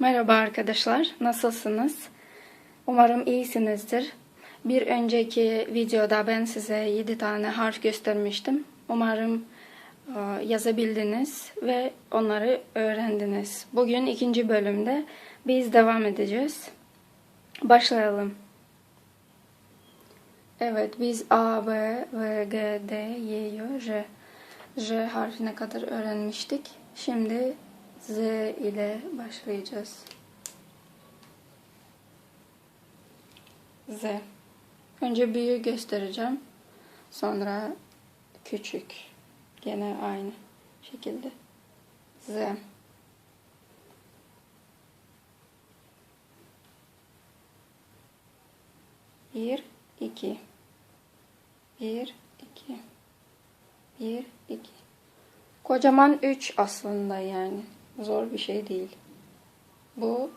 Merhaba arkadaşlar, nasılsınız? Umarım iyisinizdir. Bir önceki videoda ben size 7 tane harf göstermiştim. Umarım e, yazabildiniz ve onları öğrendiniz. Bugün ikinci bölümde biz devam edeceğiz. Başlayalım. Evet, biz A, B, V, G, D, Y, J, J harfine kadar öğrenmiştik. Şimdi Z ile başlayacağız. Z. Önce büyüğü göstereceğim. Sonra küçük. Gene aynı şekilde. Z. Bir, iki. Bir, iki. Bir, iki. Kocaman 3 aslında yani. Zor bir şey değil. Bu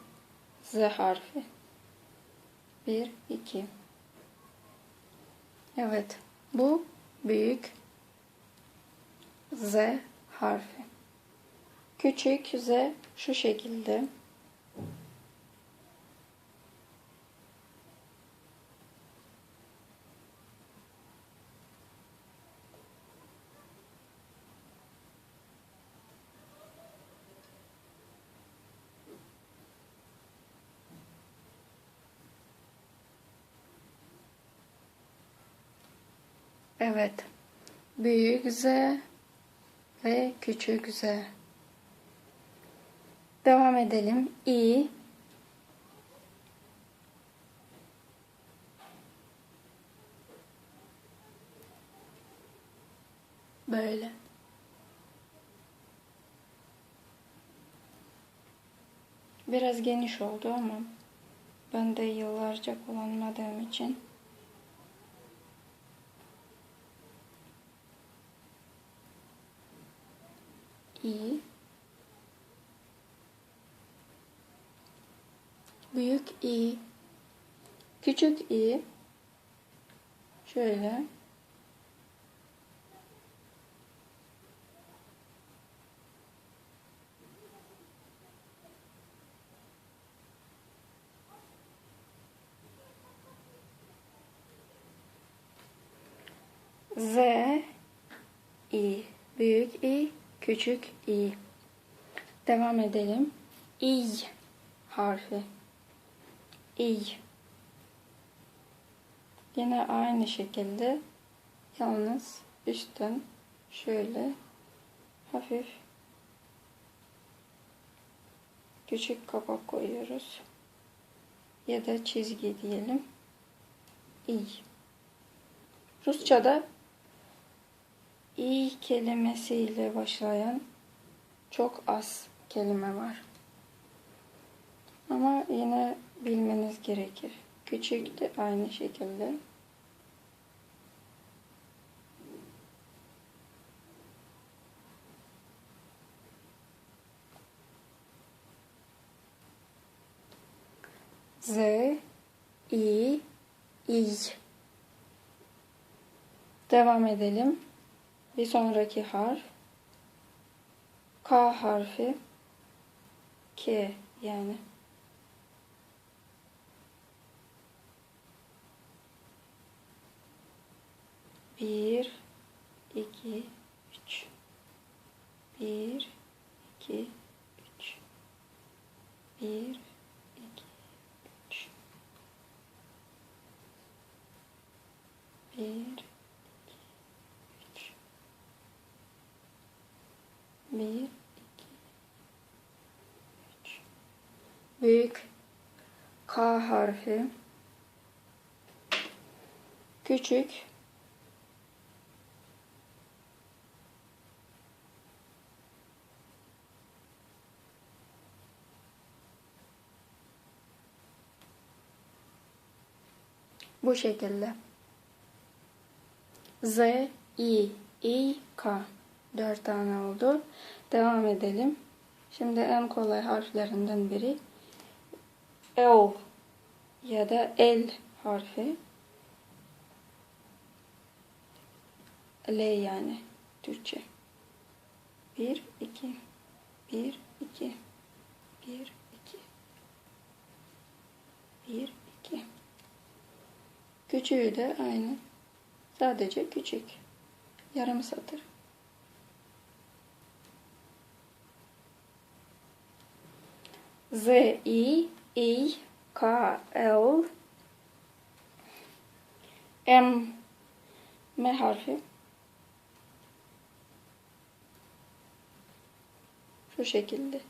Z harfi. 1, 2. Evet. Bu büyük Z harfi. Küçük Z şu şekilde. Evet. Büyük Z ve küçük Z. Devam edelim. İ Böyle. Biraz geniş oldu ama ben de yıllarca kullanmadığım için i büyük i. Küçük i. Şöyle. Z i. Büyük i küçük i. Devam edelim. İ harfi. İ. Yine aynı şekilde yalnız üstten şöyle hafif küçük kapak koyuyoruz. Ya da çizgi diyelim. İ. Rusça'da i kelimesiyle başlayan çok az kelime var. Ama yine bilmeniz gerekir. Küçük de aynı şekilde. Z, I, İ. Devam edelim. Bir sonraki harf K harfi K yani. Bir, iki, üç. Bir, iki, üç. Bir, iki, üç. Bir, Bir, iki, üç. Büyük K harfi. Küçük Bu şekilde. Z, I, I, K. Dört tane oldu. Devam edelim. Şimdi en kolay harflerinden biri L ya da L harfi. L yani Türkçe. Bir, iki, bir, iki, bir, iki, Bir, iki. Küçüğü de aynı. Sadece küçük. Yarım satır. Z, I, I, K, L, M, M harfi. Şu şekilde.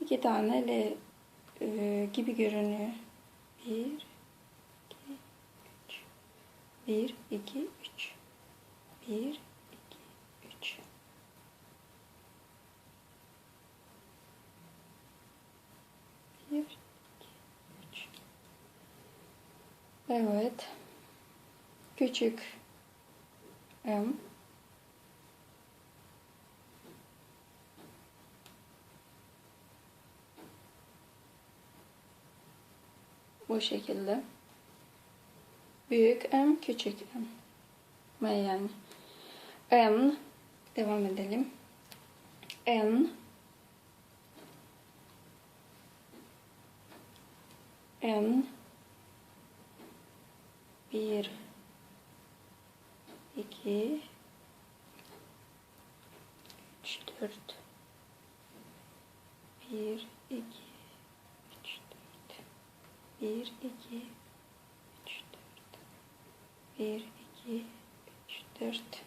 İki tane L e, gibi görünüyor. Bir, iki, üç. Bir, iki, üç. Bir, iki, üç. Bir, iki, üç. Evet. Küçük M. Bu şekilde. Büyük M, küçük M. M yani. N. Devam edelim. N. N. Bir. iki, Üç, dört. Bir, iki, üç, dört. Bir, iki, üç, dört. Bir, iki, üç, dört.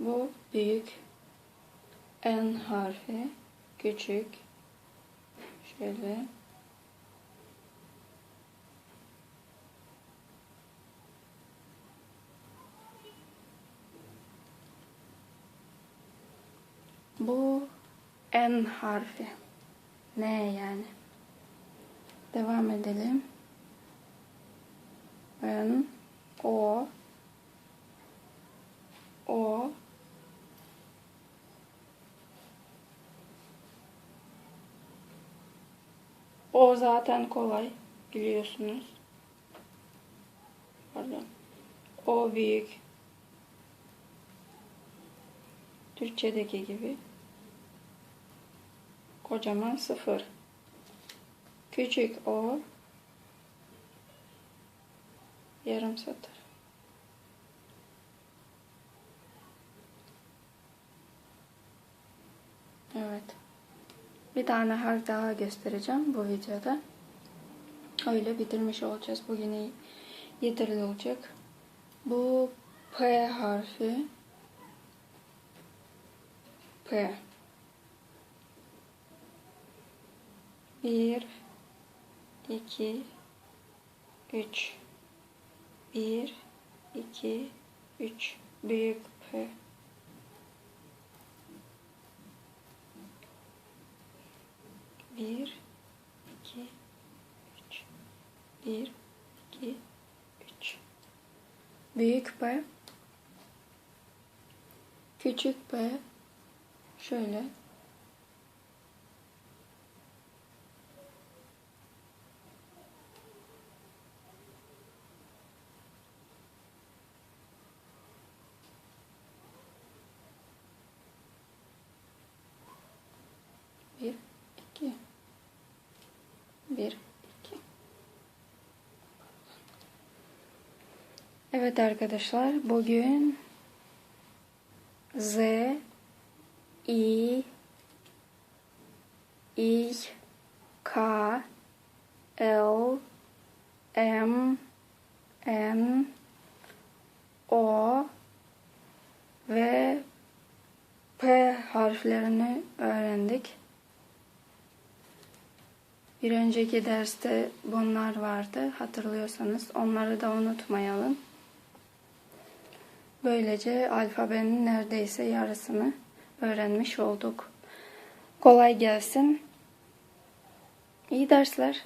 Bu büyük N harfi, küçük şöyle Bu N harfi. Ne yani? Devam edelim. N O O O zaten kolay biliyorsunuz. Pardon. O büyük. Türkçedeki gibi. Kocaman sıfır. Küçük o. Yarım satır. Evet. Bir tane harf daha göstereceğim bu videoda. Öyle bitirmiş olacağız. Bugün yeterli olacak. Bu P harfi. P. Bir, iki, üç. Bir, iki, üç. Büyük P. Bir, iki, üç. Bir, iki, üç. Büyük P. Küçük P. Şöyle. Bir, iki. Bir, iki. Evet arkadaşlar bugün Z I I K L M N O ve P harflerini öğrendik. Bir önceki derste bunlar vardı. Hatırlıyorsanız onları da unutmayalım. Böylece alfabenin neredeyse yarısını öğrenmiş olduk. Kolay gelsin. İyi dersler.